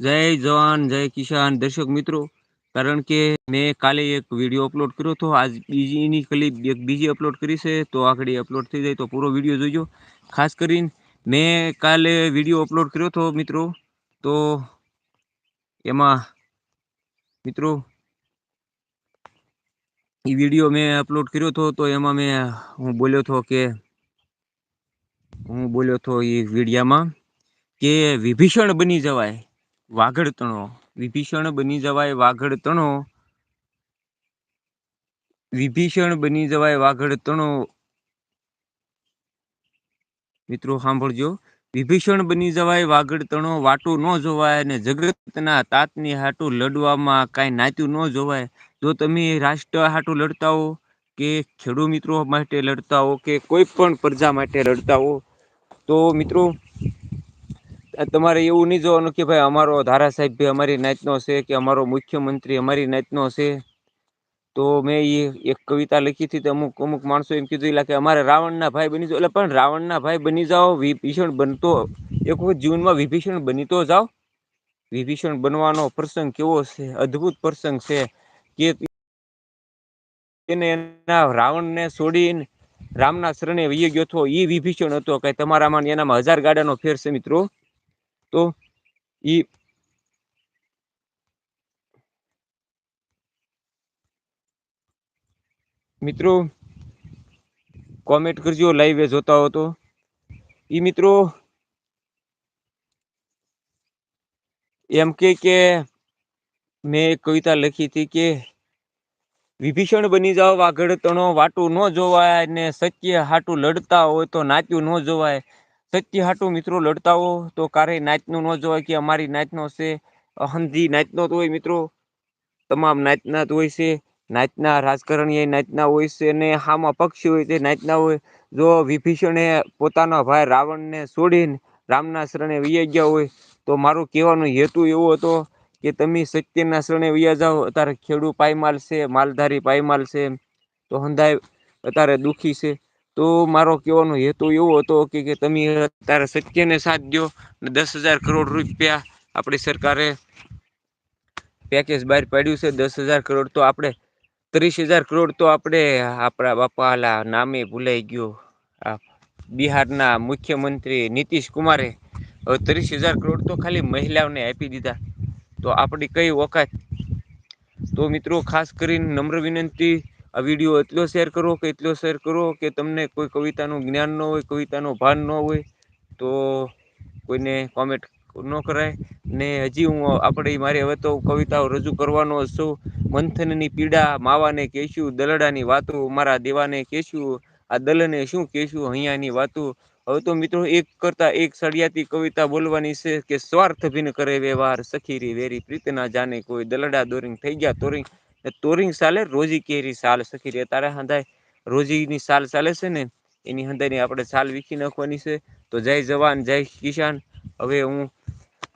જય જવાન, જય કિસાન. દર્શક મિત્રો, કારણ કે મેં કાલે એક વીડિયો અપલોડ કર્યો હતો. આજ બીજીની ક્લિપ એક બીજી અપલોડ કરી છે, તો આગળ અપલોડ થઈ જાય તો પૂરો વીડિયો જોઈજો ખાસ કરીને મેં કાલે વીડિયો અપલોડ કર્યો હતો મિત્રો, તો એમાં મિત્રો, એ વીડિયો મેં અપલોડ કર્યો હતો, તો એમાં મેં હું બોલ્યો હતો કે, હું બોલ્યો હતો એ વિડીયામાં કે વિભીષણ બની જવાય. વાઘડ તણો વિભીષણ બની જવાય વાઘડતણો. વિભીષણ બની જવાય વાઘડતણો. મિત્રો સાંભળજો. વિભીષણ બની જવાય વાઘડતણો, વાટો ન જોવાય અને જગતના તાતની હાટું લડવામાં કાંઈ નાત્યું ન જોવાય. જો તમે રાષ્ટ્ર હાટું લડતા હો કે ખેડૂત મિત્રો માટે લડતા હો કે કોઈ પણ પ્રજા માટે લડતા હો, તો મિત્રો તમારે એવું નહીં જોવાનું કે ભાઈ અમારો ધારાસાહેબ અમારી નાતનો છે કે અમારો મુખ્યમંત્રી અમારી નાતનો છે? તો મેં એ એક કવિતા લખી હતી અમુક અમુક માણસો એમ કીધું કે અમારે રાવણના ભાઈ બની જાઓ. એટલે પણ રાવણના ભાઈ બની જાઓ, વિભીષણ બનતો, એક વખત જીવનમાં વિભીષણ બની તો જાઓ. વિભીષણ બનવાનો પ્રસંગ કેવો છે? અદ્ભુત પ્રસંગ છે કે એને એના રાવણને છોડીને રામના શરણે વહી ગયો હતો એ વિભીષણ હતો કે તમારામાં એનામાં હજાર ગાડાનો ફેર છે મિત્રો. તો એ મિત્રો કોમેન્ટ કરજો લાઈવ જોતા હો તો. એ મિત્રો એમ કે કે મેં એક કવિતા લખી હતી કે વિભીષણ બની જાઓ વાઘડ તણો વાટું ન જોવાય ને સત્ય હાટું લડતા હોય તો નાચ્યું ન જોવાય. સત્ય હાટું મિત્રો લડતા હો તો ક્યારેય નાચનું ન જોવાય કે અમારી નાચનો છે, અહંધી નાચનો તો હોય મિત્રો. તમામ નાચના હોય છે નાચના રાજકારણી નાચના હોય છે અને હામાં પક્ષી હોય તે નાચના હોય. જો વિભીષણે પોતાના ભાઈ રાવણને છોડીને રામના શરણે વૈયા ગયા હોય, તો મારું કહેવાનો હેતુ એવો હતો કે તમે સત્યના શરણે વૈયા જાઓ, અત્યારે ખેડૂ પાયમાલ છે, માલધારી પાયમાલ છે. તો હંધાય, અત્યારે દુઃખી છે. તો મારો કહેવાનો હેતુ એવો હતો કે તમે અત્યારે સત્યને સાથ દો ને દસ હજાર કરોડ રૂપિયા આપણી સરકારે પેકેજ બહાર પાડ્યું છે. દસ હજાર કરોડ તો આપણે, ત્રીસ હજાર કરોડ તો આપણે આપણા બાપાલા નામે ભૂલાઈ ગયો. આ બિહારના મુખ્યમંત્રી નીતિશ કુમારે ત્રીસ હજાર કરોડ તો ખાલી મહિલાઓને આપી દીધા. તો આપણી કઈ ઓકાત? તો મિત્રો, ખાસ કરીને નમ્ર વિનંતી આ વીડિયો એટલો શેર કરો કે એટલો શેર કરો કે તમને કોઈ કવિતાનું જ્ઞાન ન હોય, કવિતાનો ભાન ન હોય, તો કોઈને કોમેન્ટ ન કરાય. ને હજી હું આપણે મારી હવે તો કવિતાઓ રજૂ કરવાનો છું. મંથનની પીડા માવાને કહેશું, દલડાની વાતો મારા દેવાને કહેશું. આ દલને શું કહેશું અહીંયાની વાતો? હવે તો મિત્રો એક કરતા એક સળિયાતી કવિતા બોલવાની છે કે સ્વાર્થ ભીન કરે વ્યવહાર, સખીરી વેરી, પ્રીતના જાને કોઈ દલડા દોરિંગ થઈ ગયા તોરિંગ. તોરિંગ સાલે રોજી કેરી સાલ સખીરી તારે હંધાય રોજીની સાલ ચાલે છે ને, એની હંધાની આપણે સાલ વીખી નાખવાની છે. તો જય જવાન, જય કિસાન. હવે હું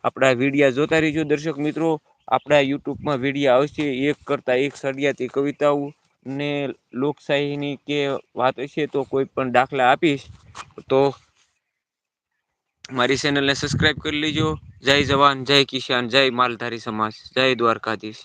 આપણા વિડીયા જોતા રહીજો દર્શક મિત્રો. આપણા યુટ્યુબમાં વિડીયા આવશે, એક કરતા એક સળિયાતી કવિતાઓ ને લોકશાહીની કે વાત હશે તો કોઈ પણ દાખલા આપીશ. તો મારી ચેનલને સબસ્ક્રાઈબ કરી લેજો. જય જવાન, જય કિસાન, જય માલધારી સમાજ, જય દ્વારકાધીશ.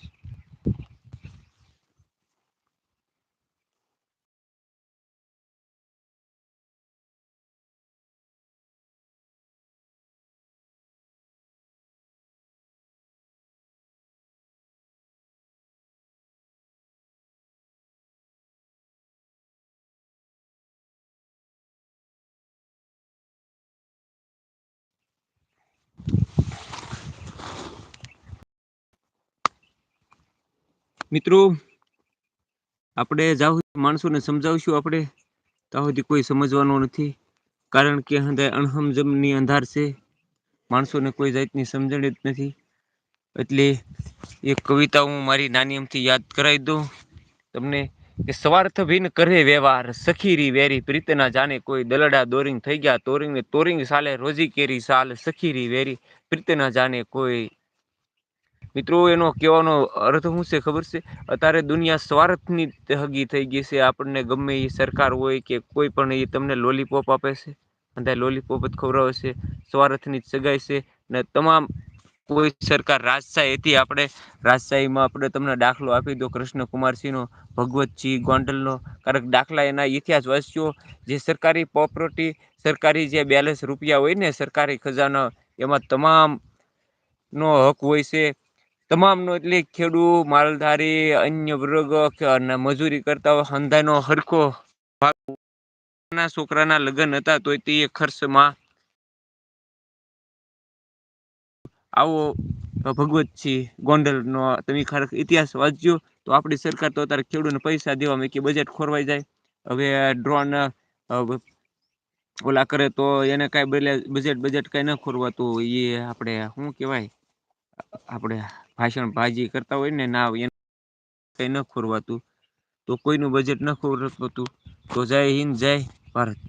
મિત્રો, આપણે જાવ માણસોને સમજાવશું આપણે, ત્યાં સુધી કોઈ સમજવાનો નથી. કારણ કે અણહમજમની અંધાર છે. માણસોને કોઈ જાતની સમજણ જ નથી. એટલે એ કવિતા હું મારી નાની અમથી યાદ કરાવી દઉં. તમને કે સ્વાર્થ ભીન કરે વ્યવહાર, સખીરી વેરી પ્રીતના જાને કોઈ દલડા દોરિંગ થઈ ગયા તોરિંગ તોરિંગ સાલે રોજી કેરી સાલ, સખીરી વેરી પ્રીતના જાને કોઈ મિત્રો, એનો કહેવાનો અર્થ શું છે ખબર છે? અત્યારે દુનિયા સ્વાર્થની હગી થઈ ગઈ છે. આપણને ગમે એ સરકાર હોય કે કોઈ પણ એ તમને લોલીપોપ આપે છે. અને લોલીપોપ જ ખવડાવે છે. સ્વાર્થની જ સગાઈ છે. ને તમામ કોઈ સરકાર રાજશાહી હતી આપણે. રાજશાહીમાં આપણે તમને દાખલો આપી દો કૃષ્ણકુમારસિંહનો, ભગવતસિંહ ગોંડલનો. કારણ દાખલા એના ઇતિહાસ વાંચ્યો. જે સરકારી પ્રોપર્ટી સરકારી જે બેલેન્સ રૂપિયા હોય ને સરકારી ખજાના, એમાં તમામનો હક હોય છે. તમામનો એટલે ખેડૂત માલધારી, અન્ય વર્ગ અને મજૂરી કરતા હંધાનો હરખો ભાગ. છોકરાના લગ્ન હતા તો તે ખર્ચમાં આવો ભગવતસિંહ ગોંડલનો તમે ખરેખ ઇતિહાસ વાંચ્યો, તો આપણી સરકાર તો અત્યારે ખેડૂતને પૈસા દેવા મેં કે બજેટ ખોરવાઈ જાય. હવે ડ્રોન ઓલા કરે તો એને કાંઈ બજેટ બજેટ કાંઈ ન ખોરવાતું એ આપણે, શું કહેવાય? આપણે ભાષણ ભાજી કરતા હોય ને, ના એને કંઈ ન ખોરવાતું. તો કોઈનું બજેટ ન ખોરવાતું. તો જય હિન્દ, જય ભારત.